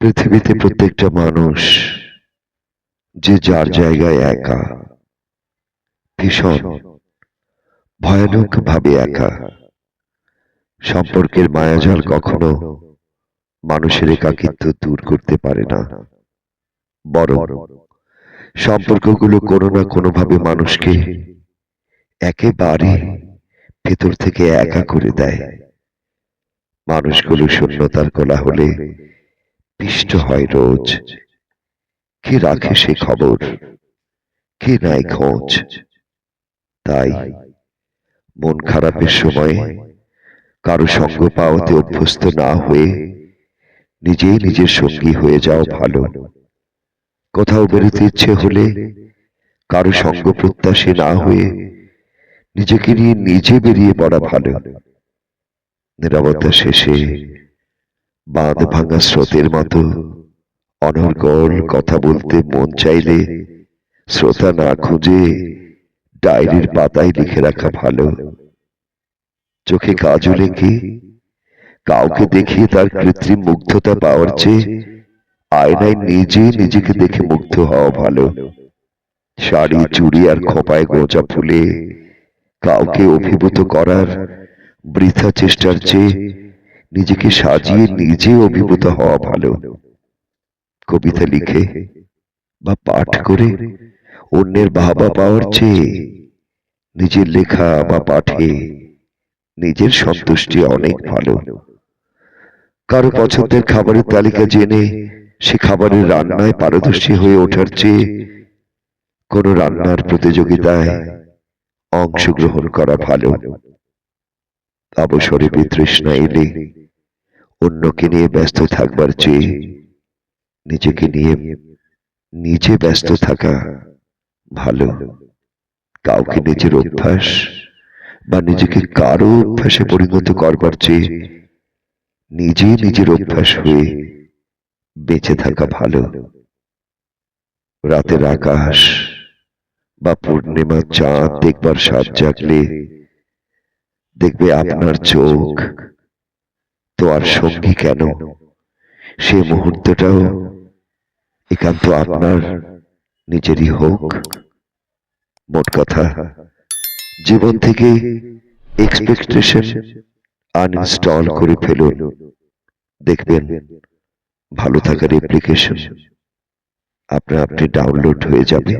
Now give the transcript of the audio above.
পৃথিবীতে প্রত্যেকটা মানুষ যে যার জায়গায় একা ভীষণ ভয়ানক ভাবে একা। সম্পর্কের মায়াজাল কখনো মানুষের একাকিত্ব দূর করতে পারে না। বরং সম্পর্কগুলো কোনো না কোনোভাবে মানুষকে একেবারে ভেতর থেকে একা করে দেয়। মানুষগুলো শূন্যতার কোলা হলে পিষ্ট হয় রোজ। কে রাখে সে খবর? কে নাই খোঁজ? তাই মন খারাপের সময় কারও সঙ্গ পাওয়াতে অভ্যস্ত না হয়ে নিজেই নিজের সঙ্গী হয়ে যাও ভালো। কোথাও বেরোতে ইচ্ছে হলে কারও সঙ্গ প্রত্যাশী না হয়ে নিজেকে নিয়ে নিজে বেরিয়ে পড়া ভালো। নিরবতা শেষে বাঁধ ভাঙা স্রোতের মতো অনর্গল কথা বলতে মন চাইলে শ্রোতা না খুঁজে ডায়েরির পাতায় লিখে রাখা ভালো। চোখে কাজলে কি কাউকে দেখিয়ে তার কৃত্রিম মুগ্ধতা পাওয়ার চেয়ে আয়নায় নিজে নিজেকে দেখে মুগ্ধ হওয়া ভালো। শাড়ি, চুড়ি আর খোপায় গোঁজা ফুলে কাউকে অভিভূত করার বৃথা চেষ্টার চেয়ে নিজেকে সাজিয়ে নিজে অভিভূত হওয়া ভালো। কবিতা লিখে বা পাঠ করে অন্যের বাহবা পাওয়ার চেয়ে নিজের লেখা বা পাঠে নিজের সন্তুষ্টি অনেক ভালো। কারও পছন্দের খাবারের তালিকা জেনে সে খাবারের রান্নায় পারদর্শী হয়ে ওঠার চেয়ে কোন রান্নার প্রতিযোগিতায় অংশগ্রহণ করা ভালো। অবসরে বিতৃষ্ণা এলে অন্যকে নিয়ে ব্যস্ত থাকবার চেয়ে নিজেকে নিয়ে নিজে ব্যস্ত থাকা ভালো। কাউকে নিজের অভ্যাস বা নিজেকে কারও অভ্যাসে পরিণত করবার চেয়ে নিজে নিজের অভ্যাস হয়ে বেঁচে থাকা ভালো। রাতের আকাশ বা পূর্ণিমা চাঁদ দেখবার সাজ জাগলে দেখবে আপনার চোখ তো আর সঙ্গী কেন? সে মুহূর্তটাও একান্ত আপনার, নিজেরই হোক। মোট কথা, জীবন থেকে এক্সপেকটেশন আনইনস্টল করে ফেলুন। দেখবেন, ভালো থাকার অ্যাপ্লিকেশন আপনার আপনি ডাউনলোড হয়ে যাবে।